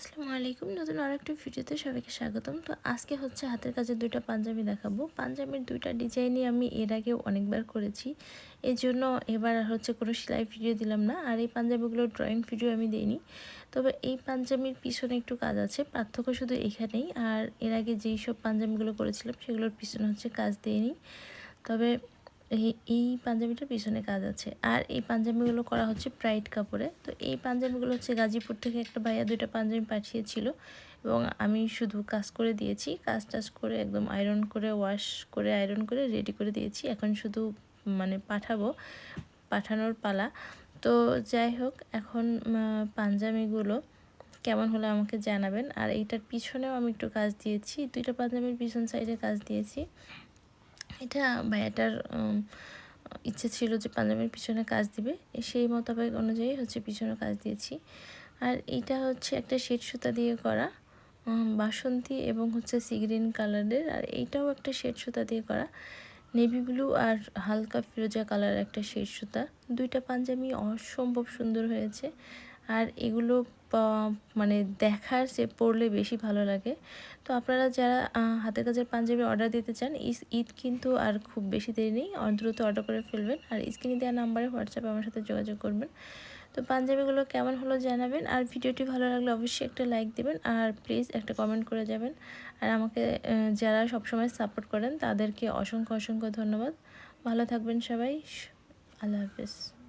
আসসালামু আলাইকুম। নতুন আর একটা ভিডিওতে সবাইকে স্বাগতম। তো আজকে হচ্ছে হাতের কাছে দুইটা পাঞ্জাবি দেখাবো। পাঞ্জাবির দুইটা ডিজাইনই আমি এর আগেও অনেকবার করেছি। এই জন্য এবার হচ্ছে কোনো সেলাই ভিডিও দিলাম না। আর এই পাঞ্জাবিগুলোর ড্রয়িং ভিডিও আমি দিইনি। তবে এই পাঞ্জাবির পিছনে একটু কাজ আছে। পার্থক্য শুধু এখানেই। আর এর আগে যেই সব পাঞ্জাবিগুলো করেছিলাম, সেগুলোর পিছনে হচ্ছে কাজ দিইনি। তবে এই পাঞ্জাবিটার পিছনে কাজ আছে। আর এই পাঞ্জাবিগুলো করা হচ্ছে প্রাইড কাপড়ে। তো এই পাঞ্জাবিগুলো হচ্ছে গাজীপুর থেকে একটা ভাইয়া দুইটা পাঞ্জাবি পাঠিয়েছিল এবং আমি শুধু কাজ করে দিয়েছি। কাজ টাজ করে একদম আয়রন করে ওয়াশ করে আয়রন করে রেডি করে দিয়েছি। এখন শুধু মানে পাঠাবো, পাঠানোর পালা। তো যাই হোক, এখন পাঞ্জাবিগুলো কেমন হলে আমাকে জানাবেন। আর এইটার পিছনেও আমি একটু কাজ দিয়েছি। দুইটা পাঞ্জাবির পিছন সাইডে কাজ দিয়েছি। এটা ভাইয়াটার ইচ্ছে ছিল যে পাঞ্জাবির পিছনে কাজ দিবে। সেই মোতাবেক অনুযায়ী হচ্ছে পিছনে কাজ দিয়েছি। আর এটা হচ্ছে একটা শেড সুতা দিয়ে করা বাসন্তী এবং হচ্ছে সিগ্রিন কালারের। আর এইটাও একটা শেড সুতা দিয়ে করা। নেভি ব্লু আর হালকা ফিরোজা কালার একটা শেড সুতা। দুইটা পাঞ্জাবি অসম্ভব সুন্দর হয়েছে। আর এগুলো মানে দেখার সে পড়লে বেশি ভালো লাগে। তো আপনারা যারা হাতের কাজের পাঞ্জাবি অর্ডার দিতে চান ঈদ কিন্তু আর খুব বেশি দেরি নেই। দ্রুত অর্ডার করে ফেলবেন। আর স্ক্রিনে দেওয়া নাম্বারে হোয়াটসঅ্যাপে আমার সাথে যোগাযোগ করবেন। তো পাঞ্জাবিগুলো কেমন হলো জানাবেন। আর ভিডিওটি ভালো লাগলে অবশ্যই একটা লাইক দেবেন। আর প্লিজ একটা কমেন্ট করে যাবেন। আর আমাকে যারা সবসময় সাপোর্ট করেন, তাদেরকে অসংখ্য অসংখ্য ধন্যবাদ। ভালো থাকবেন সবাই। আল্লাহ হাফিজ।